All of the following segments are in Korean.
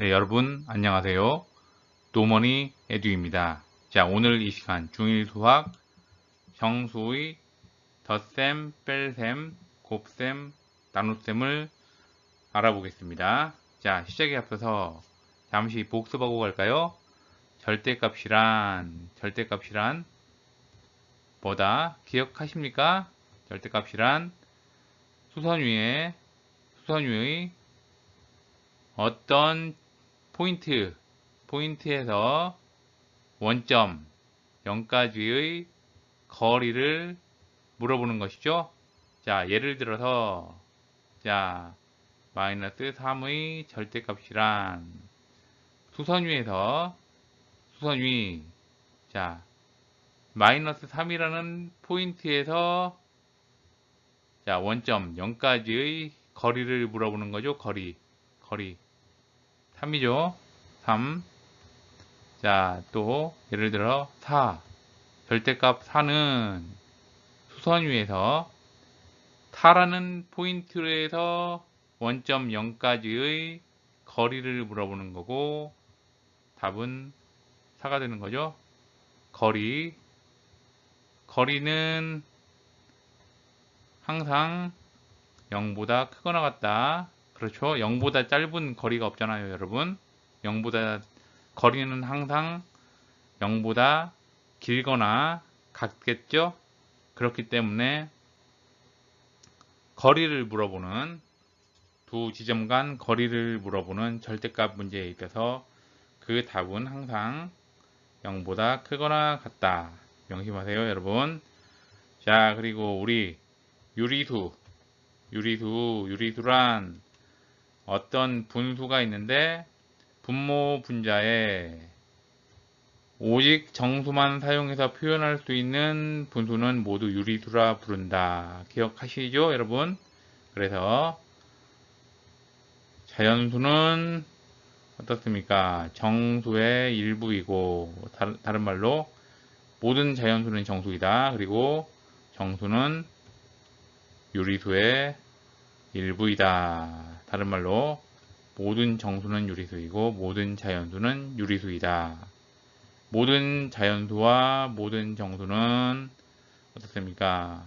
네, 여러분 안녕하세요. 노머니 에듀입니다. 자, 오늘 이 시간 중1 수학 정수의 덧셈, 뺄셈, 곱셈, 나눗셈을 알아보겠습니다. 자, 시작에 앞서서 잠시 복습하고 갈까요? 절대값이란 절대값이란 뭐다? 기억하십니까? 절대값이란 수선 위에 수선 위의 어떤 포인트, 포인트에서 원점 0까지의 거리를 물어보는 것이죠. 자, 예를 들어서 자, 마이너스 3의 절대값이란 수선 위에서 수선 위 자, 마이너스 3이라는 포인트에서 자, 원점 0까지의 거리를 물어보는 거죠. 거리. 거리. 3이죠. 3. 자, 또 예를 들어 4. 절대값 4는 수선 위에서 타라는 포인트에서 원점 0까지의 거리를 물어보는 거고 답은 4가 되는 거죠. 거리. 거리는 항상 0보다 크거나 같다. 그렇죠. 0보다 짧은 거리가 없잖아요, 여러분. 0보다 거리는 항상 0보다 길거나 같겠죠. 그렇기 때문에 거리를 물어보는 두 지점 간 거리를 물어보는 절대값 문제에 있어서 그 답은 항상 0보다 크거나 같다. 명심하세요, 여러분. 자, 그리고 우리 유리수, 유리수, 유리수란 어떤 분수가 있는데 분모 분자에 오직 정수만 사용해서 표현할 수 있는 분수는 모두 유리수라 부른다. 기억하시죠, 여러분? 그래서 자연수는 어떻습니까? 정수의 일부이고 다른, 말로 모든 자연수는 정수이다. 그리고 정수는 유리수의 일부이다. 다른 말로 모든 정수는 유리수이고 모든 자연수는 유리수이다. 모든 자연수와 모든 정수는 어떻습니까?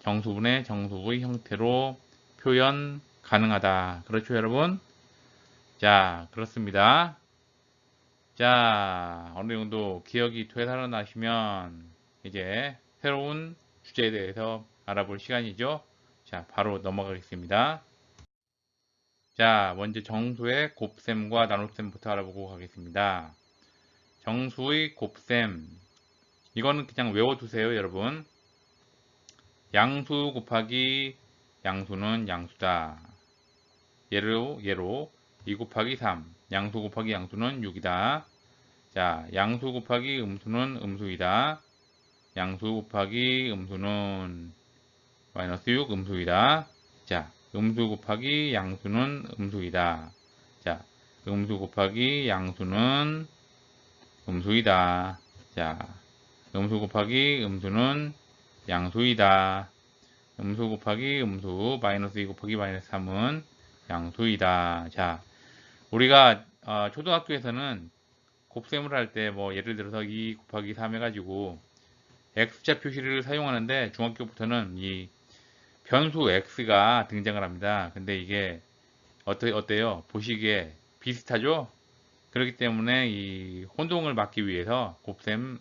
정수분의 정수의 형태로 표현 가능하다. 그렇죠, 여러분? 자, 그렇습니다. 자, 어느 정도 기억이 되살아나시면 이제 새로운 주제에 대해서 알아볼 시간이죠. 자, 바로 넘어가겠습니다. 자, 먼저 정수의 곱셈과 나눗셈부터 알아보고 가겠습니다. 정수의 곱셈. 이거는 그냥 외워두세요, 여러분. 양수 곱하기 양수는 양수다. 예로, 예로, 2 곱하기 3. 양수 곱하기 양수는 6이다. 자, 양수 곱하기 음수는 음수이다. 양수 곱하기 음수는 마이너스 6 음수이다. 자, 음수 곱하기 양수는 음수이다. 자, 음수 곱하기 양수는 음수이다. 자, 음수 곱하기 음수는 양수이다. 음수 곱하기 음수 마이너스 2 곱하기 마이너스 3은 양수이다. 자, 우리가 어, 초등학교에서는 곱셈을 할 때 뭐 예를 들어서 2 곱하기 3 해가지고 x자 표시를 사용하는데 중학교부터는 이 변수 x가 등장을 합니다. 근데 이게 어때, 어때요? 보시기에 비슷하죠? 그렇기 때문에 이 혼동을 막기 위해서 곱셈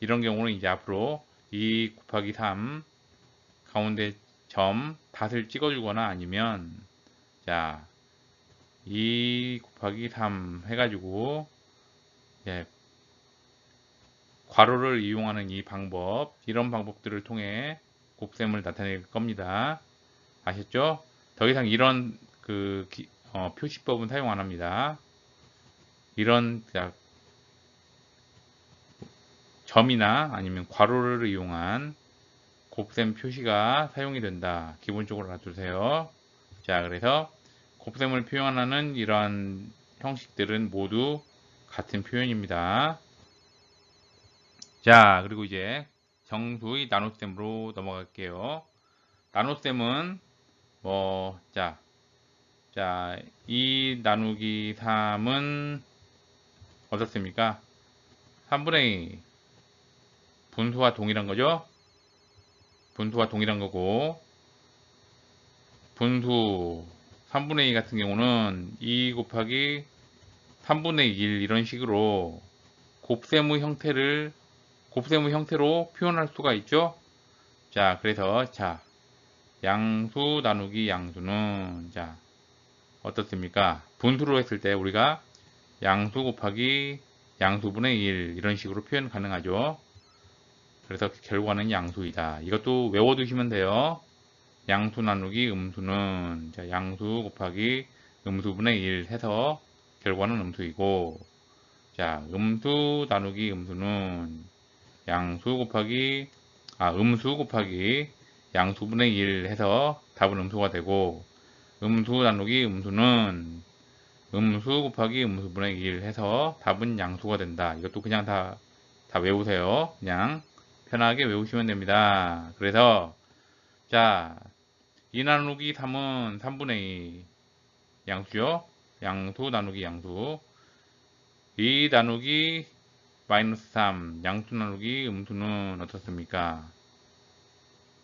이런 경우는 이제 앞으로 2 곱하기 3 가운데 점 닷을 찍어주거나 아니면 자, 2 곱하기 3 해가지고 예, 괄호를 이용하는 이 방법 이런 방법들을 통해 곱셈을 나타낼 겁니다. 아셨죠? 더 이상 이런 그 기, 어, 표시법은 사용 안 합니다. 이런 자, 점이나 아니면 괄호를 이용한 곱셈 표시가 사용이 된다. 기본적으로 놔두세요. 자, 그래서 곱셈을 표현하는 이러한 형식들은 모두 같은 표현입니다. 자, 그리고 이제 정수의 나눗셈으로 넘어갈게요. 나눗셈은 뭐, 자, 자, 2 나누기 3은 어떻습니까? 3분의 2 분수와 동일한 거죠? 분수와 동일한 거고 분수 3분의 2 같은 경우는 2 곱하기 3분의 1 이런 식으로 곱셈의 형태를 곱셈의 형태로 표현할 수가 있죠. 자, 그래서 자 양수 나누기 양수는 자 어떻습니까? 분수로 했을 때 우리가 양수 곱하기 양수분의 1 이런 식으로 표현 가능하죠. 그래서 결과는 양수이다. 이것도 외워두시면 돼요. 양수 나누기 음수는 자, 양수 곱하기 음수분의 1 해서 결과는 음수이고 자 음수 나누기 음수는 양수 곱하기 아 음수 곱하기 양수분의 1 해서 답은 음수가 되고 음수 나누기 음수는 음수 곱하기 음수분의 1 해서 답은 양수가 된다. 이것도 그냥 다, 다 외우세요. 그냥 편하게 외우시면 됩니다. 그래서 자, 2 나누기 3은 3분의 2 양수죠. 양수 나누기 양수 2 나누기 마이너스 3 양수 나누기 음수는 어떻습니까?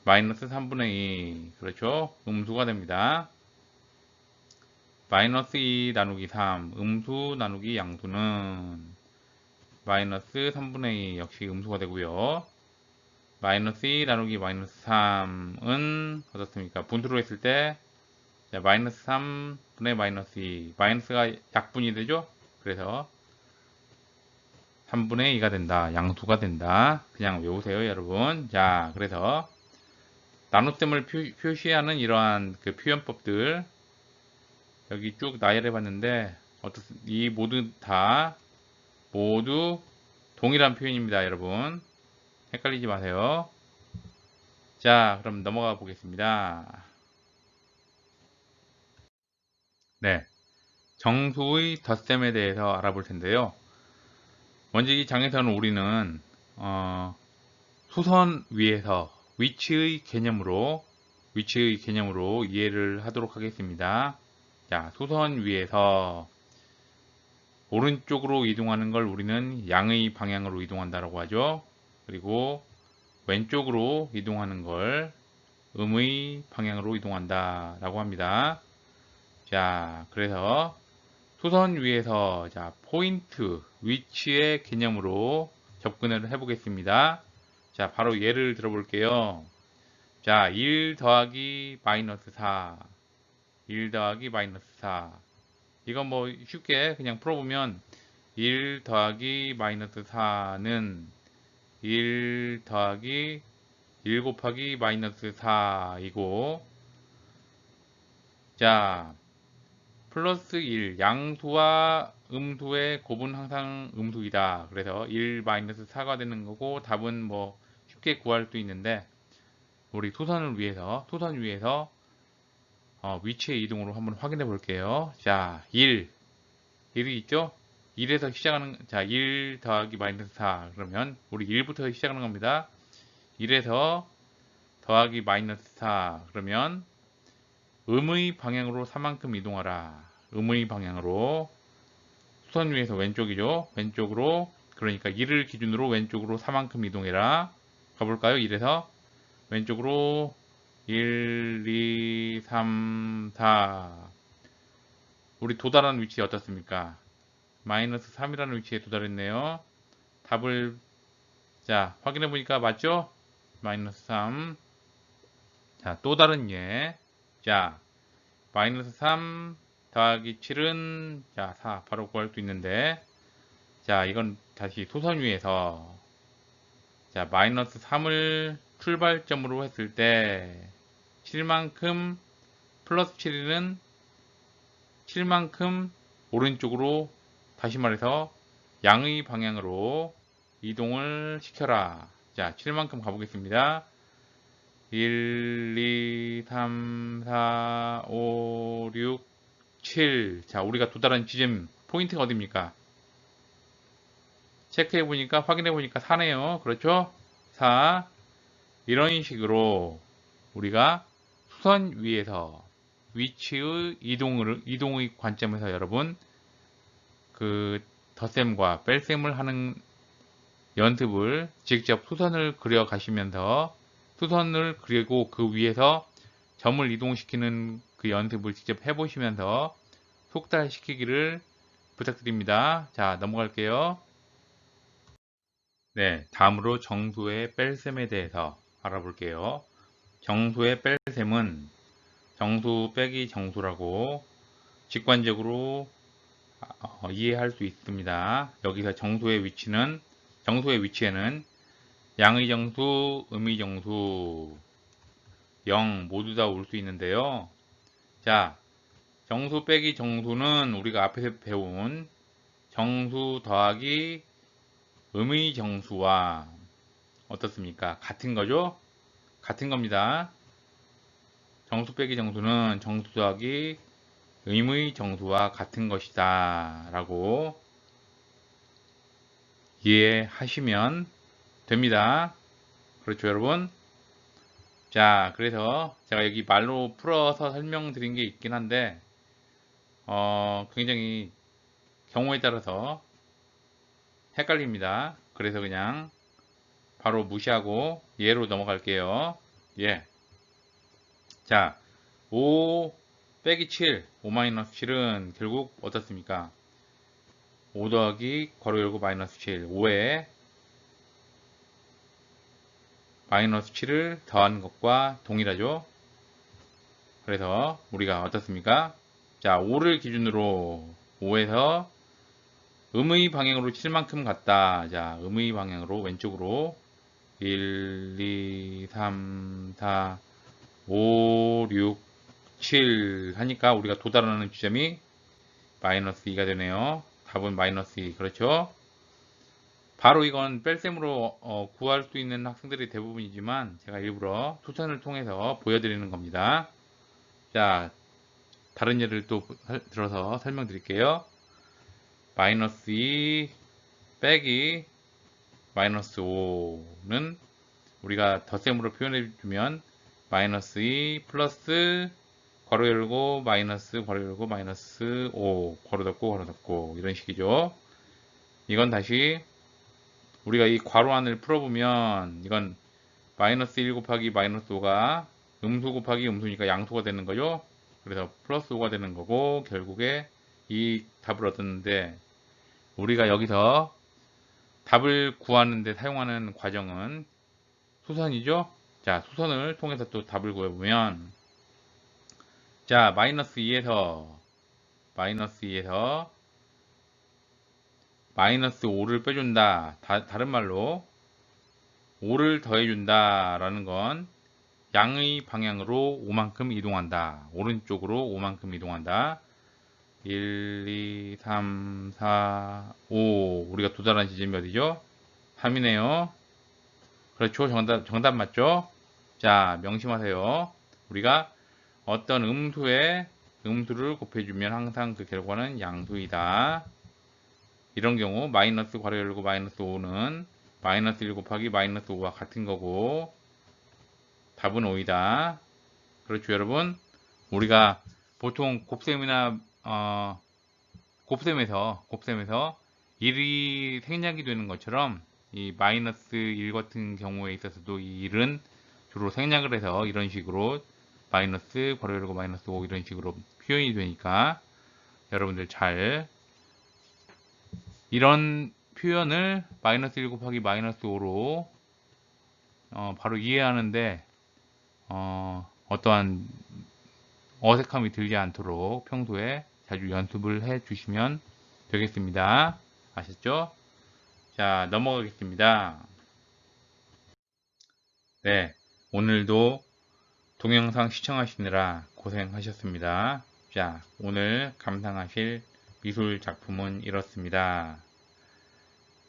마이너스 3분의 2 그렇죠? 음수가 됩니다. 마이너스 2 나누기 3 음수 나누기 양수는 마이너스 3분의 2 역시 음수가 되고요. 마이너스 2 나누기 마이너스 3은 어떻습니까? 분수로 했을 때 자, 마이너스 3분의 마이너스 2 마이너스가 약분이 되죠? 그래서 3분의 2가 된다. 양수가 된다. 그냥 외우세요, 여러분. 자, 그래서 나눗셈을 표, 시하는 이러한 그 표현법들 여기 쭉 나열해 봤는데 이 모두 다 모두 동일한 표현입니다, 여러분. 헷갈리지 마세요. 자, 그럼 넘어가 보겠습니다. 네. 정수의 덧셈에 대해서 알아볼 텐데요. 먼저 이 장에서는 우리는 어, 수선 위에서 위치의 개념으로 위치의 개념으로 이해를 하도록 하겠습니다. 자, 수선 위에서 오른쪽으로 이동하는 걸 우리는 양의 방향으로 이동한다고 하죠. 그리고 왼쪽으로 이동하는 걸 음의 방향으로 이동한다라고 합니다. 자, 그래서 수선 위에서 자, 포인트, 위치의 개념으로 접근을 해 보겠습니다. 자, 바로 예를 들어 볼게요. 자, 1 더하기 마이너스 4. 1 더하기 마이너스 4. 이건 뭐 쉽게 그냥 풀어보면 1 더하기 마이너스 4는 1 더하기 1 곱하기 마이너스 4이고 자 플러스 1 양수와 음수의 곱은 항상 음수이다. 그래서 1 마이너스 4가 되는 거고 답은 뭐 쉽게 구할 수 있는데 우리 토선을 위해서 토선 위에서 어, 위치의 이동으로 한번 확인해 볼게요. 자, 1 1이 있죠? 1에서 시작하는 자, 1 더하기 마이너스 4 그러면 우리 1부터 시작하는 겁니다. 1에서 더하기 마이너스 4 그러면 음의 방향으로 4만큼 이동하라. 음의 방향으로 수선 위에서 왼쪽이죠. 왼쪽으로 그러니까 1을 기준으로 왼쪽으로 4만큼 이동해라. 가볼까요? 1에서 왼쪽으로 1, 2, 3, 4 우리 도달한 위치 어떻습니까? 마이너스 3이라는 위치에 도달했네요. 답을 자 확인해 보니까 맞죠? 마이너스 3 자, 또 다른 예. 자, 마이너스 3 더하기 7은 자, 4 바로 구할 수 있는데 자, 이건 다시 소선 위에서 자, 마이너스 3을 출발점으로 했을 때 7만큼 플러스 7은 7만큼 오른쪽으로 다시 말해서 양의 방향으로 이동을 시켜라. 자, 7만큼 가보겠습니다. 1, 2, 3, 4, 5, 6, 7. 자, 우리가 도달한 지점 포인트가 어딥니까? 체크해 보니까 확인해 보니까 4네요. 그렇죠? 4. 이런 식으로 우리가 수선 위에서 위치의 이동을, 이동의 관점에서 여러분 그 덧셈과 뺄셈을 하는 연습을 직접 수선을 그려 가시면서 수선을 그리고 그 위에서 점을 이동시키는 그 연습을 직접 해보시면서 속달시키기를 부탁드립니다. 자, 넘어갈게요. 네, 다음으로 정수의 뺄셈에 대해서 알아볼게요. 정수의 뺄셈은 정수 빼기 정수라고 직관적으로 어, 이해할 수 있습니다. 여기서 정수의 위치는 정수의 위치에는 양의 정수, 음의 정수, 0 모두 다 올 수 있는데요. 자, 정수 빼기 정수는 우리가 앞에서 배운 정수 더하기 음의 정수와 어떻습니까? 같은 거죠? 같은 겁니다. 정수 빼기 정수는 정수 더하기 의의 정수와 같은 것이다. 라고 이해하시면 됩니다. 그렇죠, 여러분? 자, 그래서 제가 여기 말로 풀어서 설명드린 게 있긴 한데, 어, 굉장히 경우에 따라서 헷갈립니다. 그래서 그냥 바로 무시하고 예로 넘어갈게요. 예. 자, 5 빼기 7, 5 마이너스 7은 결국 어떻습니까? 5 더하기 괄호 열고 마이너스 7, 5에 마이너스 7을 더한 것과 동일하죠. 그래서 우리가 어떻습니까? 자, 5를 기준으로 5에서 음의 방향으로 7만큼 갔다. 자, 음의 방향으로 왼쪽으로 1, 2, 3, 4, 5, 6, 7 하니까 우리가 도달하는 지점이 마이너스 2가 되네요. 답은 마이너스 2. 그렇죠? 바로 이건 뺄셈으로 어, 구할 수 있는 학생들이 대부분이지만 제가 일부러 투천을 통해서 보여드리는 겁니다. 자, 다른 예를 또 설- 들어서 설명드릴게요. 마이너스 2 빼기 마이너스 5는 우리가 덧셈으로 표현해 주면 마이너스 2 플러스 괄호 열고 마이너스 괄호 열고 마이너스 5 괄호 닫고 괄호 닫고 이런 식이죠. 이건 다시 우리가 이 괄호 안을 풀어보면 이건 마이너스 1 곱하기 마이너스 5가 음수 곱하기 음수니까 양수가 되는 거죠. 그래서 플러스 5가 되는 거고 결국에 이 답을 얻었는데 우리가 여기서 답을 구하는데 사용하는 과정은 수선이죠. 자, 수선을 통해서 또 답을 구해보면 자, 마이너스 2에서 마이너스 2에서 마이너스 5를 빼준다. 다, 다른 말로 5를 더해준다 라는 건 양의 방향으로 5만큼 이동한다. 오른쪽으로 5만큼 이동한다. 1, 2, 3, 4, 5 우리가 도달한 지점이 어디죠? 3이네요. 그렇죠. 정답, 정답 맞죠? 자, 명심하세요. 우리가 어떤 음수에 음수를 곱해주면 항상 그 결과는 양수이다. 이런 경우 마이너스 괄호 열고 마이너스 5는 마이너스 1 곱하기 마이너스 5와 같은 거고 답은 5이다. 그렇죠 여러분? 우리가 보통 곱셈이나 어, 곱셈에서 곱셈에서 1이 생략이 되는 것처럼 이 마이너스 1 같은 경우에 있어서도 이 1은 주로 생략을 해서 이런 식으로 마이너스 괄호 열고 마이너스 5 이런 식으로 표현이 되니까 여러분들 잘 이런 표현을 마이너스 1 곱하기 마이너스 5로 어, 바로 이해하는데 어, 어떠한 어색함이 들지 않도록 평소에 자주 연습을 해 주시면 되겠습니다. 아셨죠? 자, 넘어가겠습니다. 네, 오늘도 동영상 시청하시느라 고생하셨습니다. 자, 오늘 감상하실 미술 작품은 이렇습니다.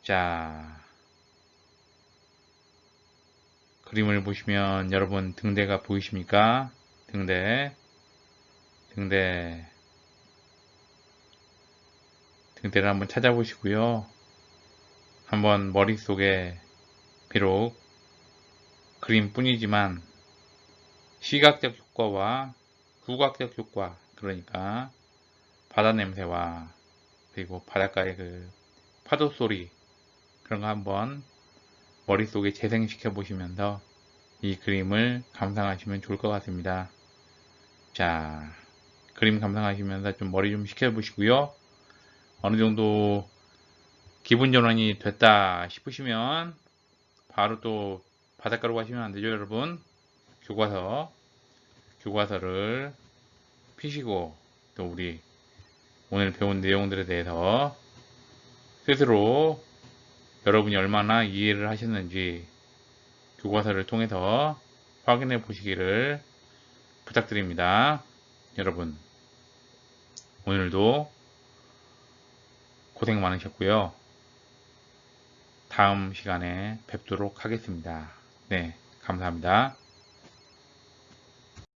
자, 그림을 보시면 여러분 등대가 보이십니까? 등대, 등대, 등대를 한번 찾아보시고요. 한번 머릿속에 비록 그림뿐이지만 시각적 효과와 후각적 효과 그러니까 바다 냄새와 그리고 바닷가의 그 파도 소리 그런 거 한번 머릿속에 재생시켜 보시면서 이 그림을 감상하시면 좋을 것 같습니다. 자, 그림 감상하시면서 좀 머리 좀 식혀 보시고요. 어느 정도 기분 전환이 됐다 싶으시면 바로 또 바닷가로 가시면 안 되죠, 여러분. 교과서, 교과서를 피시고 또 우리 오늘 배운 내용들에 대해서 스스로 여러분이 얼마나 이해를 하셨는지 교과서를 통해서 확인해 보시기를 부탁드립니다. 여러분, 오늘도 고생 많으셨고요. 다음 시간에 뵙도록 하겠습니다. 네, 감사합니다.